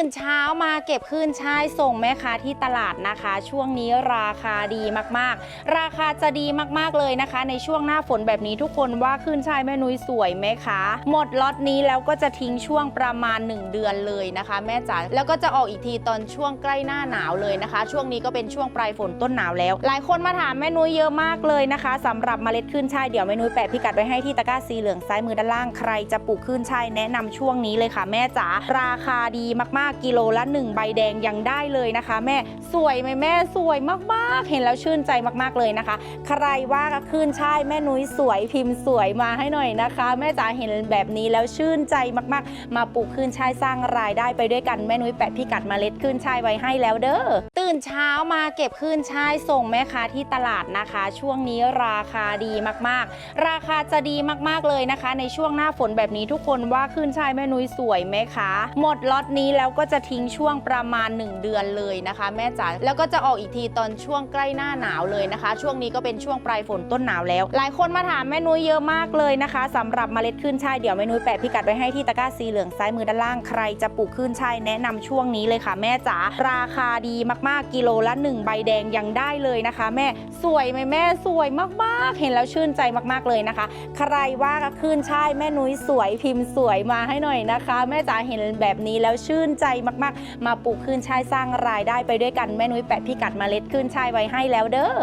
ื่นเช้ามาเก็บขึ้นช่ายส่งแม่ค้าที่ตลาดนะคะ ช่วงนี้ราคาดีมากๆ ราคาจะดีมากๆเลยนะคะ ในช่วงหน้าฝนแบบนี้ทุกคนว่าขึ้นช่ายแม่นุ้ยสวยไหมคะหมดล็อตนี้แล้วก็จะทิ้งช่วงประมาณ 1 เดือนเลยนะคะ แม่จ๋าแล้วก็จะออกอีกทีตอนช่วงใกล้หน้าหนาวเลยนะคะ ช่วงนี้ก็เป็นช่วงปลายฝนต้นหนาวแล้ว หลายคนมาถามแม่นุ้ยเยอะมากเลยนะคะสำหรับเมล็ดขึ้นช่ายเดี๋ยวแม่นุ้ยแปะพิกัดไว้ให้ที่ตะกร้าสีเหลืองซ้ายมือด้านล่างใครจะปลูกขึ้นช่ายแนะนำช่วงนี้เลยค่ะ แม่จ๋าราคาดีมากๆกิโลละ1ใบแดงยังได้เลยนะคะ แม่สวยไหมแม่สวยมากๆ เห็นแล้วชื่นใจมากๆเลยนะคะ ใครว่าขึ้นช่ายแม่นุ้ยสวยพิมพ์สวยมาให้หน่อยนะคะ แม่จ๋าเห็นแบบนี้แล้วชื่นใจมากๆ มาปลูกขึ้นช่ายสร้างรายได้ไปด้วยกันแม่นุ้ยแปะพิกัดเมล็ดขึ้นช่ายไว้ให้แล้วเด้อตื่นเช้ามาเก็บขึ้นช่ายส่งแม่ค้าที่ตลาดนะคะ ช่วงนี้ราคาดีมากๆ ราคาจะดีมากๆเลยนะคะ ในช่วงหน้าฝนแบบนี้ทุกคนว่าขึ้นช่ายแม่นุ้ยสวยไหมคะ หมดล็อตนี้แล้วก็ก็จะทิ้งช่วงประมาณ 1 เดือนเลยนะคะ แม่จ๋าแล้วก็จะออกอีกทีตอนช่วงใกล้หน้าหนาวเลยนะคะ ช่วงนี้ก็เป็นช่วงปลายฝนต้นหนาวแล้ว หลายคนมาถามแม่นุ้ยเยอะมากเลยนะคะสำหรับเมล็ดขึ้นช่ายเดี๋ยวแม่นุ้ยแปะพิกัดไว้ให้ที่ตะกร้าสีเหลืองซ้ายมือด้านล่างใครจะปลูกขึ้นช่ายแนะนำช่วงนี้เลยค่ะ แม่จ๋าราคาดีมากๆกิโลละ 1 ใบแดงยังได้เลยนะคะ แม่สวยไหมแม่สวยมากๆ เห็นแล้วชื่นใจมากๆเลยนะคะ ใครว่าขึ้นช่ายแม่นุ้ยสวยพิมพ์สวยมาให้หน่อยนะคะ แม่จ๋าเห็นแบบนี้แล้วชื่นใจมากๆ มาปลูกขึ้นช่ายสร้างรายได้ไปด้วยกันแม่นุ้ยแปะพิกัดเมล็ดขึ้นช่ายไว้ให้แล้วเด้อ